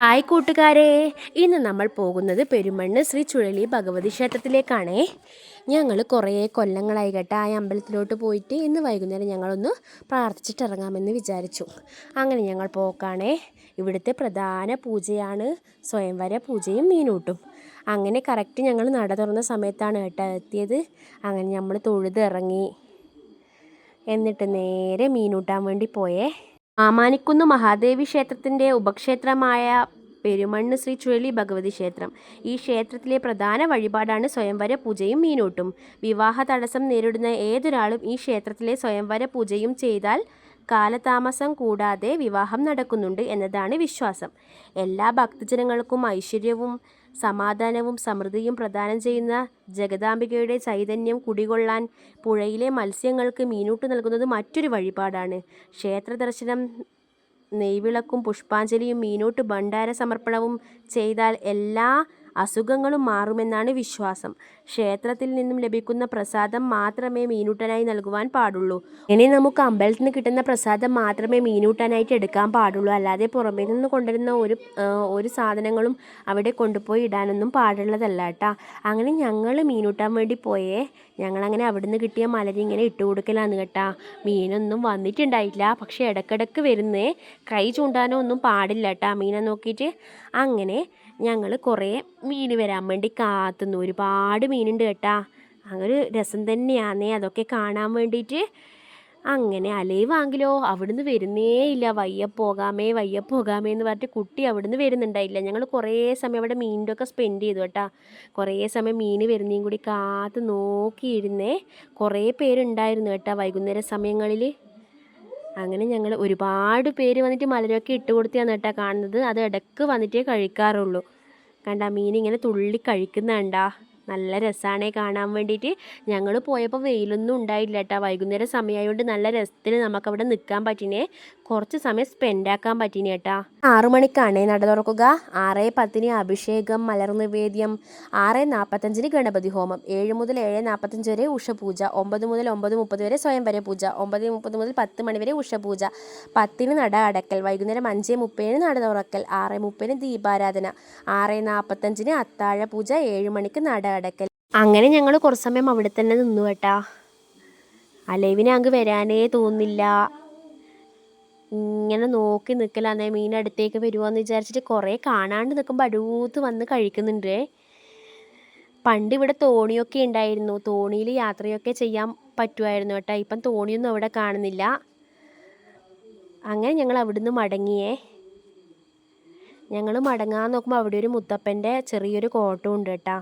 Hi കൂട്ടുകാരെ ഇന്ന് നമ്മൾ പോകുന്നത് പെരുമണ്ണ് ശ്രീ ചുഴലി ഭഗവതി ക്ഷേത്രത്തിലേക്കാണേ. ഞങ്ങൾ കുറേ കൊല്ലങ്ങളായി കേട്ടോ ആ അമ്പലത്തിലോട്ട് പോയിട്ട് ഇന്ന് വൈകുന്നേരം ഞങ്ങളൊന്ന് പ്രാർത്ഥിച്ചിട്ട് ഇറങ്ങാമെന്ന് വിചാരിച്ചു. അങ്ങനെ ഞങ്ങൾ പോക്കാണേ. ഇവിടുത്തെ പ്രധാന പൂജയാണ് സ്വയംവര പൂജയും മീനൂട്ടും. അങ്ങനെ കറക്റ്റ് ഞങ്ങൾ നട തുറന്ന സമയത്താണ് കേട്ടോ എത്തിയത്. അങ്ങനെ നമ്മൾ തൊഴുത് ഇറങ്ങി എന്നിട്ട് നേരെ മീനൂട്ടാൻ വേണ്ടി പോയേ. ആമാനിക്കുന്ന് മഹാദേവി ക്ഷേത്രത്തിന്റെ ഉപക്ഷേത്രമായ പെരുമണ്ണ് ശ്രീ ചുഴലി ഭഗവതി ക്ഷേത്രം. ഈ ക്ഷേത്രത്തിലെ പ്രധാന വഴിപാടാണ് സ്വയംവര പൂജയും മീനൂട്ടും. വിവാഹ തടസ്സം നേരിടുന്ന ഏതൊരാളും ഈ ക്ഷേത്രത്തിലെ സ്വയംവര പൂജയും ചെയ്താൽ കാലതാമസം കൂടാതെ വിവാഹം നടക്കുന്നുണ്ട് എന്നതാണ് വിശ്വാസം. എല്ലാ ഭക്തജനങ്ങൾക്കും ഐശ്വര്യവും സമാധാനവും സമൃദ്ധിയും പ്രദാനം ചെയ്യുന്ന ജഗദാംബികയുടെ ചൈതന്യം കുടികൊള്ളാൻ പുഴയിലെ മത്സ്യങ്ങൾക്ക് മീനൂട്ട് നൽകുന്നത് മറ്റൊരു വഴിപാടാണ്. ക്ഷേത്ര ദർശനം നെയ്വിളക്കും പുഷ്പാഞ്ജലിയും മീനൂട്ട് ഭണ്ഡാര സമർപ്പണവും ചെയ്താൽ എല്ലാ അസുഖങ്ങളും മാറുമെന്നാണ് വിശ്വാസം. ക്ഷേത്രത്തിൽ നിന്നും ലഭിക്കുന്ന പ്രസാദം മാത്രമേ മീനൂട്ടനായി നൽകുവാൻ പാടുള്ളൂ. ഇനി നമുക്ക് അമ്പലത്തിൽ നിന്ന് കിട്ടുന്ന പ്രസാദം മാത്രമേ മീനൂട്ടാനായിട്ട് എടുക്കാൻ പാടുള്ളൂ. അല്ലാതെ പുറമേ നിന്ന് കൊണ്ടുവരുന്ന ഒരു ഒരു സാധനങ്ങളും അവിടെ കൊണ്ടുപോയി ഇടാനൊന്നും പാടുള്ളതല്ല കേട്ടാ. അങ്ങനെ ഞങ്ങൾ മീനൂട്ടാൻ വേണ്ടി പോയേ. ഞങ്ങളങ്ങനെ അവിടുന്ന് കിട്ടിയ മലരി ഇങ്ങനെ ഇട്ട് കൊടുക്കലാന്ന് കേട്ടാ. മീനൊന്നും വന്നിട്ടുണ്ടായില്ല. പക്ഷേ ഇടക്കിടക്ക് വരുന്നേ. കൈ ചൂണ്ടാനോ ഒന്നും പാടില്ല കേട്ടാ. മീനെ നോക്കിയിട്ട് അങ്ങനെ ഞങ്ങൾ കുറേ മീൻ വരാൻ വേണ്ടി കാത്തുന്നു. ഒരുപാട് മീനുണ്ട് കേട്ടാ. അങ്ങനെ രസം തന്നെയാണേ അതൊക്കെ കാണാൻ വേണ്ടിയിട്ട് അങ്ങനെ അലൈവാങ്കിലോ അവിടുന്ന് വരുന്നേ ഇല്ല. വയ്യ പോകാമേ വയ്യ പോകാമേ എന്ന് പറഞ്ഞിട്ട് കുട്ടി അവിടുന്ന് വരുന്നുണ്ടായില്ല. ഞങ്ങൾ കുറേ സമയം അവിടെ മീനിന്റെ ഒക്കെ സ്പെൻഡ് ചെയ്തു കേട്ടാ. കുറേ സമയം മീൻ വരുന്നേയും കൂടി കാത്ത് നോക്കിയിരുന്നേ. കുറേ പേരുണ്ടായിരുന്നു കേട്ടാ വൈകുന്നേര സമയങ്ങളിൽ അങ്ങനെ ഞങ്ങൾ ഒരുപാട് പേര് വന്നിട്ട് മലരൊക്കെ ഇട്ട് കൊടുത്തിയാണ് കേട്ടോ കാണുന്നത്. അത് ഇടയ്ക്ക് വന്നിട്ടേ കഴിക്കാറുള്ളൂ. കണ്ട മീൻ ഇങ്ങനെ തുള്ളി കഴിക്കുന്ന കണ്ടാ നല്ല രസമാണ് കാണാൻ വേണ്ടിയിട്ട്. ഞങ്ങൾ പോയപ്പോൾ വെയിലൊന്നും ഉണ്ടായില്ല കേട്ടോ. വൈകുന്നേരം സമയമായതുകൊണ്ട് നല്ല രസത്തിൽ നമുക്കവിടെ നിൽക്കാൻ പറ്റിനെ. കുറച്ച് സമയം സ്പെൻഡ് ആക്കാൻ പറ്റിനി കേട്ടാ ആറു മണിക്കാണ് നട തുറക്കുക. ആറ് പത്തിന് അഭിഷേകം മലർ നിവേദ്യം ആറ് നാൽപ്പത്തഞ്ചിന് ഗണപതി ഹോമം ഏഴ് മുതൽ ഏഴ് നാൽപ്പത്തഞ്ച് വരെ ഉഷപൂജ ഒമ്പത് മുതൽ ഒമ്പത് മുപ്പത് വരെ സ്വയംവര പൂജ ഒമ്പത് മുപ്പത് മുതൽ പത്ത് മണി വരെ ഉഷപൂജ പത്തിന് നട അടക്കൽ വൈകുന്നേരം അഞ്ച് മുപ്പതിന് നട തുറക്കൽ ആറ് മുപ്പതിന് ദീപാരാധന ആറ് നാൽപ്പത്തഞ്ചിന് അത്താഴ പൂജ ഏഴ് മണിക്ക് നട അടക്കൽ അങ്ങനെ ഞങ്ങൾ കുറച്ച് സമയം അവിടെ തന്നെ നിന്നു കേട്ടാ അലൈവിനെ അങ്ങ് വരാനേ തോന്നില്ല. ഇങ്ങനെ നോക്കി നിൽക്കലാന്നേ മീൻ അടുത്തേക്ക് വരുമോയെന്ന് വിചാരിച്ചിട്ട് കുറേ കാണാണ്ട് നിൽക്കുമ്പോൾ അടുത്ത് വന്ന് കഴിക്കുന്നുണ്ട്. പണ്ട് ഇവിടെ തോണിയൊക്കെ ഉണ്ടായിരുന്നു. തോണിയിൽ യാത്രയൊക്കെ ചെയ്യാൻ പറ്റുമായിരുന്നു കേട്ടോ. ഇപ്പം തോണിയൊന്നും അവിടെ കാണുന്നില്ല. അങ്ങനെ ഞങ്ങൾ അവിടുന്ന് മടങ്ങിയേ. ഞങ്ങൾ മടങ്ങാൻ നോക്കുമ്പോൾ അവിടെ ഒരു മുത്തപ്പന്റെ ചെറിയൊരു കോട്ടം ഉണ്ട് കേട്ടോ.